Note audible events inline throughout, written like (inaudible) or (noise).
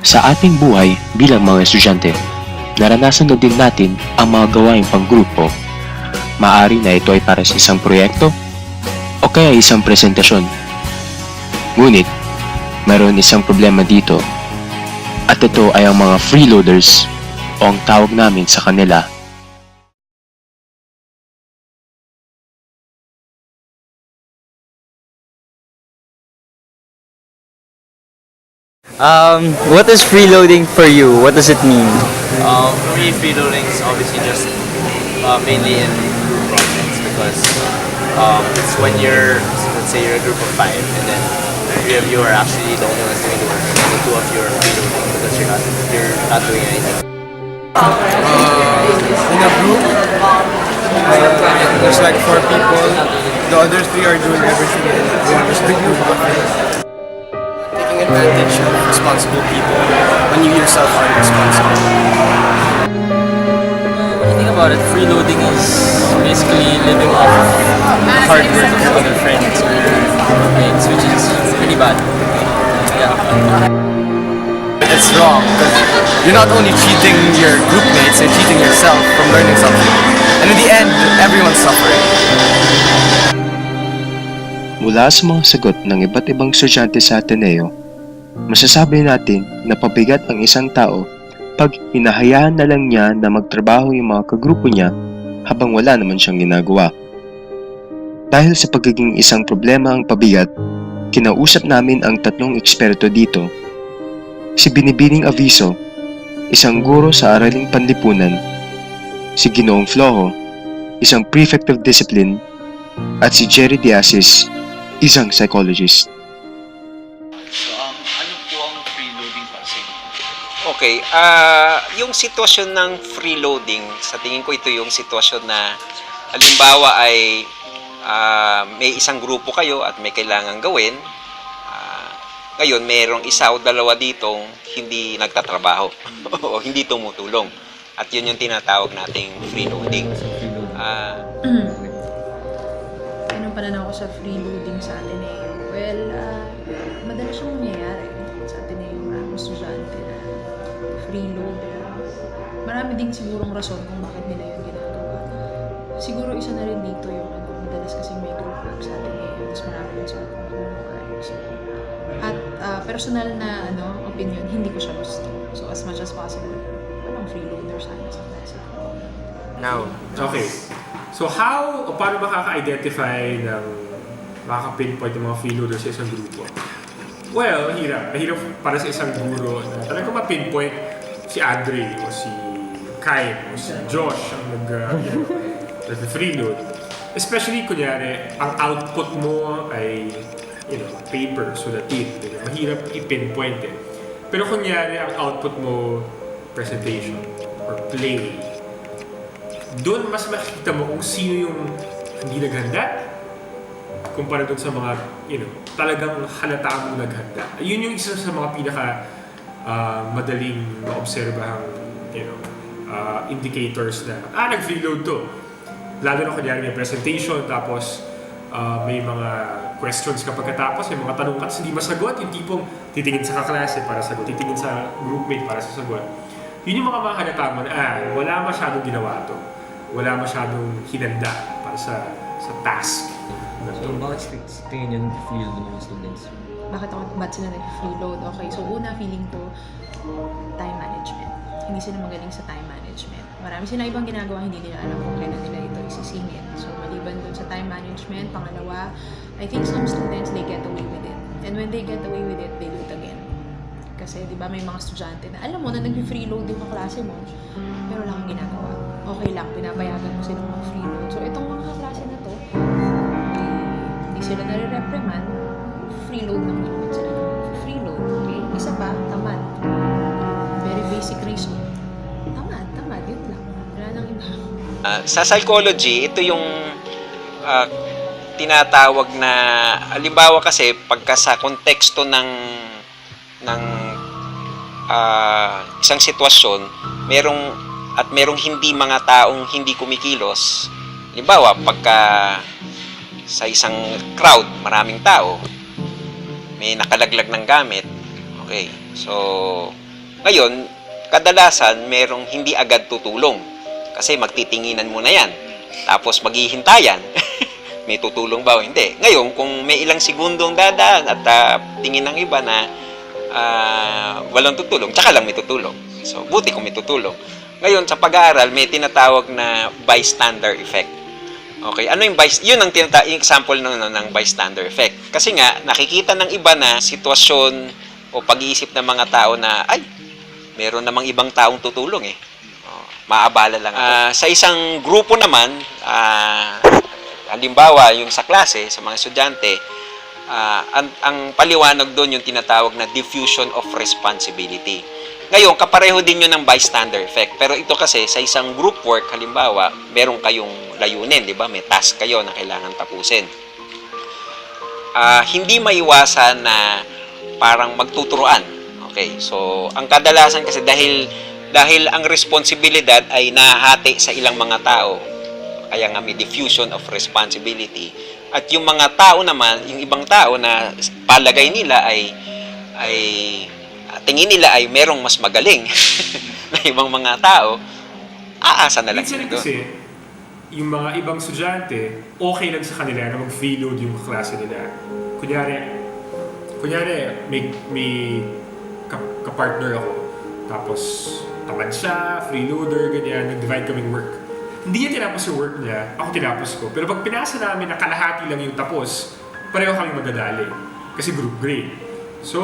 Sa ating buhay bilang mga estudyante, naranasan na din natin ang mga gawaing panggrupo. Maari na ito ay para sa isang proyekto o kaya isang presentasyon. Ngunit, mayroon isang problema dito at ito ay ang mga freeloaders o ang tawag namin sa kanila Um, what is freeloading for you? What does it mean? Um, for me, freeloading is obviously just uh, mainly in group projects because um, it's when you're, let's say you're a group of five and then three of you are actually the only ones doing the work and the two of you are freeloading because you're not, you're not doing anything. in a group. Uh, there's like four people. The other three are doing everything and one is the group. Taking advantage of responsible people when you yourself aren't responsible. You think about it, freeloading is basically living off of the hard work of other friends or mates, which is pretty bad. Yeah. It's wrong because you're not only cheating your group mates, you're cheating yourself from learning something. And in the end, everyone's suffering. Mula sa mga sagot ng iba't ibang estudyante sa Ateneo, masasabi natin na pabigat ang isang tao pag hinahayaan na lang niya na magtrabaho yung mga kagrupo niya habang wala naman siyang ginagawa. Dahil sa pagiging isang problema ang pabigat, kinausap namin ang tatlong eksperto dito. Si Binibining Aviso, isang guro sa araling panlipunan, si Ginoong Flojo, isang prefect of discipline, at si Jerry Diazis, isang psychologist. Okay, ah yung sitwasyon ng freeloading, sa tingin ko ito yung sitwasyon na halimbawa ay ah, may isang grupo kayo at may kailangan gawin. Ah, ngayon, mayroong isa o dalawa ditong hindi nagtatrabaho (laughs) o hindi tumutulong. At yun yung tinatawag nating freeloading. Ah, (clears throat) Anong pananaw ko sa freeloading freeloader. Marami ding sigurong rason kung bakit nila yun ginagawa. Siguro isa na rin dito yung ano, madalas kasi may group work sa Ateneo, tapos marami sila homework. So, at ah, personal na ano, opinion, hindi ko siya gusto. So, as much as possible, walang freeloader sana sa klase. Now, Okay. So how, o paano makaka-identify ng makaka-pinpoint ng mga freeloaders sa isang grupo? Well, mahirap. Mahirap para sa isang guro na talagang ma-pinpoint si Andre o si o si Josh ang nag, uh, know, nag-freeload. Especially, kunyari, ang output mo ay you know, paper, sulatin. Diba? Mahirap i-pinpoint eh. Pero kunyari, ang output mo, presentation or play, doon mas makikita mo kung sino yung hindi naghanda kumpara doon sa mga, you know, talagang halata mo naghanda. Yun yung isa sa mga pinaka ah, madaling maobserbahang, you know, ah, indicators na, ah, nag-freeload to. Lalo na kunyari may presentation, tapos ah, may mga questions kapag katapos, may mga tanong ka, hindi masagot, yung tipong titingin sa kaklase para sagot, titingin sa groupmate para sa sagot. Yun yung mga halata mo na, ah, wala masyadong ginawa to. Wala masyadong hinanda para sa sa task. So, bakit tingin yung field ng students? Bakit ako ba't sila nag-freeload? Okay, so una feeling ko time management. Hindi sila magaling sa time management. Marami sila ibang ginagawa, hindi nila alam kung kailan nila ito isisingit. So maliban dun sa time management, pangalawa, I think some students, they get away with it. And when they get away with it, they do it again. Kasi di ba may mga estudyante na alam mo na nag-freeload yung kaklase mo, pero wala kang ginagawa. Okay lang, pinapayagan mo silang mag-freeload. So itong mga kaklase na to, eh, hindi sila nare-reprimand, freeload lang naman sila. Freeload, okay? Isa pa, tamad. Very basic reason. Tamad, tamad, yun lang. Wala nang iba. Ah, sa psychology, ito yung ah, tinatawag na halimbawa kasi pagka sa konteksto ng ng ah, isang sitwasyon, merong at merong hindi mga taong hindi kumikilos. Halimbawa, pagka sa isang crowd, maraming tao, may nakalaglag ng gamit. Okay. So, Ngayon, kadalasan merong hindi agad tutulong. Kasi magtitinginan muna yan. Tapos maghihintayan. (laughs) may tutulong ba o hindi. Ngayon, kung may ilang segundong dadaan at ah, tingin ng iba na ah, walang tutulong, tsaka lang may tutulong. So, buti kung may tutulong. Ngayon, sa pag-aaral, may tinatawag na bystander effect. Okay, ano yung byst yun ang tinata example ng ano, ng bystander effect. Kasi nga nakikita ng iba na sitwasyon o pag-iisip ng mga tao na ay meron namang ibang taong tutulong eh. Oh, maabala lang ako. Ah, sa isang grupo naman, ah, halimbawa yung sa klase, sa mga estudyante, ah, ang, ang paliwanag doon yung tinatawag na diffusion of responsibility. Ngayon, kapareho din yun ng bystander effect. Pero ito kasi, sa isang group work, halimbawa, meron kayong layunin, di ba? May task kayo na kailangan tapusin. Ah, hindi maiwasan na parang magtuturoan. Okay, so ang kadalasan kasi dahil dahil ang responsibilidad ay nahati sa ilang mga tao, kaya nga may diffusion of responsibility. At yung mga tao naman, yung ibang tao na palagay nila ay ay tingin nila ay merong mas magaling (laughs) na ibang mga tao, aasa na lang Minsan kasi, yung mga ibang estudyante, okay lang sa kanila na mag-freeload yung klase nila. Kunyari, kunyari, may, may ka- ka-partner ako. Tapos, tamad siya, freeloader, ganyan, nag-divide kaming work. Hindi niya tinapos yung work niya, ako tinapos ko. Pero pag pinasa namin na kalahati lang yung tapos, pareho kami magdadali. Kasi group grade. So,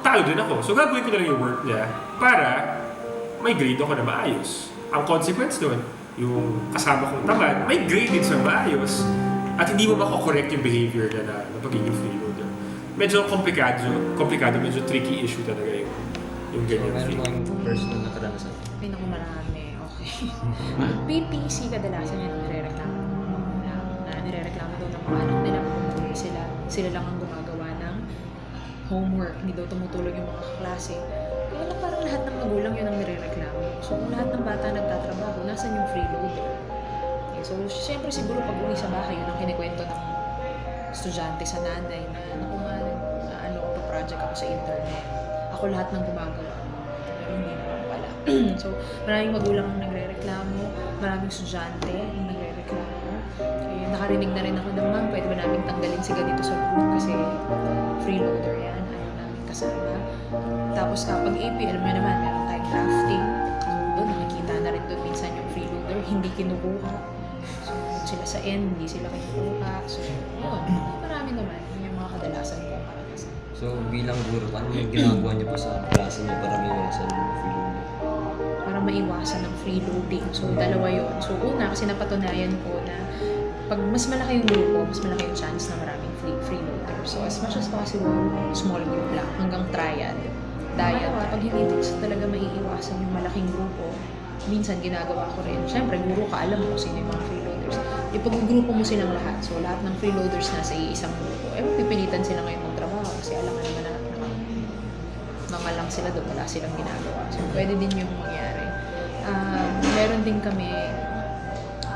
talo din ako. So, gagawin ko na lang yung work niya para may grade ako na maayos. Ang consequence nun, yung kasama kong tamad, may grade din siyang maayos at hindi mo makokorrect yung behavior niya na, na pagiging freeloader. Medyo komplikado, komplikado, medyo tricky issue talaga yung, yung ganyan. Meron thing. bang personal na karanasan? Pinakamarami, okay. (laughs) PPC kadalasan yung nire-reklamo na, na nire-reklamo daw ng mga anak nila kung sila, sila lang ang gumagawa ng homework, hindi daw tumutulong yung mga klase. Kaya lang parang lahat ng magulang yun ang nire-reklamo. So kung lahat ng bata nagtatrabaho, nasan yung freeloader? Okay, so syempre siguro pag uwi sa bahay, yun ang kinikwento ng estudyante sa nanay na naku nga, na ano ako project ako sa internet. Ako lahat ng gumagawa. Pero hindi naman pala. (clears throat) so, maraming magulang ang nagre-reklamo, maraming estudyante ang nagre-reklamo. Kaya nakarinig na rin ako ng ma'am, pwede ba namin tanggalin si ganito sa group kasi freeloader yan, ayaw namin kasama. Tapos kapag AP, alam mo naman, meron tayong drafting. So, doon nakikita na rin doon minsan yung freeloader, hindi kinukuha. So, sila sa end, hindi sila kinukuha. So, yun. Marami naman. Yun yung mga kadalasan kong karanasan. So bilang guro, ano yung ginagawa niyo po sa klase niyo para maiwasan yung freeloading? para maiwasan ng freeloading. So, dalawa yon So, una, kasi napatunayan ko na pag mas malaki yung grupo, mas malaki yung chance na maraming free freeloader. So, as much as possible, small group lang, hanggang triad. Diet, kapag hindi talaga maiiwasan yung malaking grupo, minsan ginagawa ko rin. Siyempre, guro ka, alam mo sino yung mga freeloaders. Ipag-grupo mo silang lahat. So, lahat ng freeloaders nasa iisang grupo. Eh, pipilitan sila ngayon magtrabaho kasi alam nga naman na, na mga sila doon, wala silang ginagawa. So, pwede din yung mangyari. Um, meron din kami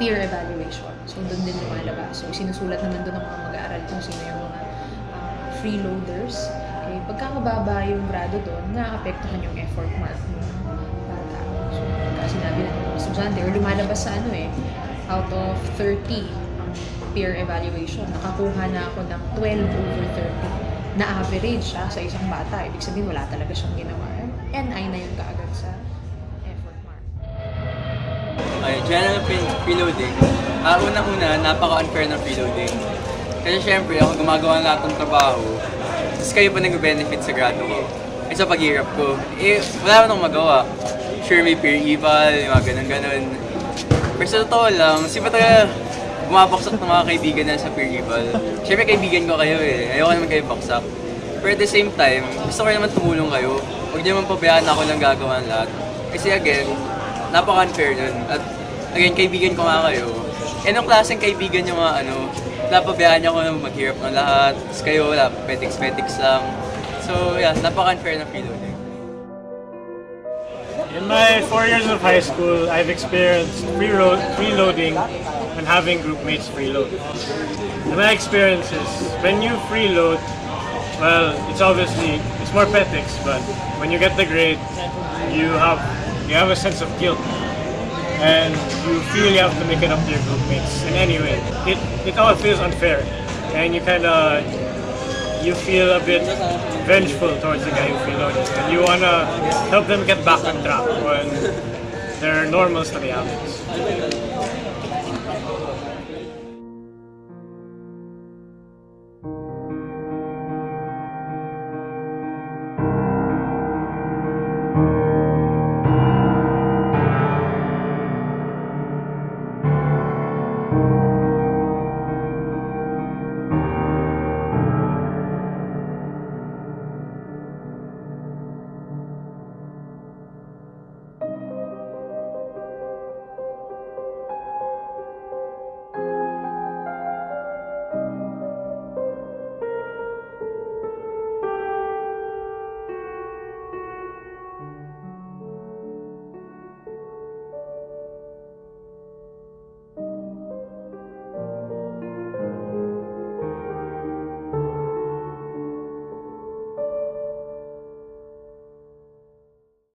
peer evaluation. So, doon din lumalabas. So, sinusulat naman doon ng mga mag-aaral kung sino yung mga um, freeloaders. Okay, pagka mababa yung grado doon, naapektuhan yung effort mark ng bata. So, pagka sinabi ng mga estudyante, or lumalabas sa ano eh, out of 30 ang peer evaluation, nakakuha na ako ng 12 over 30 na average siya sa isang bata. Ibig sabihin, wala talaga siyang ginawa. NI na yun kaagad sa effort mark. Okay, general pre- preloading. Ah, unang-una, napaka-unfair ng preloading. Kasi syempre, ako gumagawa ng lahat ng trabaho. Tapos kayo pa nag-benefit sa grado ko. Eh sa paghirap ko, eh, wala naman akong magawa. Sure, may peer eval, yung mga ganun-ganun. Pero sa totoo lang, si talaga bumabaksak ng mga kaibigan na sa peer eval. Syempre, kaibigan ko kayo eh. Ayoko naman kayo baksak. Pero at the same time, gusto ko naman tumulong kayo. Huwag niyo naman pabayaan ako lang gagawa ng lahat. Kasi again, napaka-unfair nun. At again, kaibigan ko nga kayo. Eh, nung klaseng kaibigan yung mga ano, napabayaan niyo ako na maghirap ng lahat. Tapos kayo, wala, petiks-petiks lang. So, yeah, napaka-unfair na preloading. In my four years of high school, I've experienced preload, preloading and having group mates freeload. And my experience is when you freeload, well, it's obviously it's more petics, but when you get the grade, you have you have a sense of guilt, and you feel you have to make it up to your groupmates in any way. It it all feels unfair, and you kind of you feel a bit vengeful towards the guy who preloaded, and you wanna help them get back on track when their normal study habits.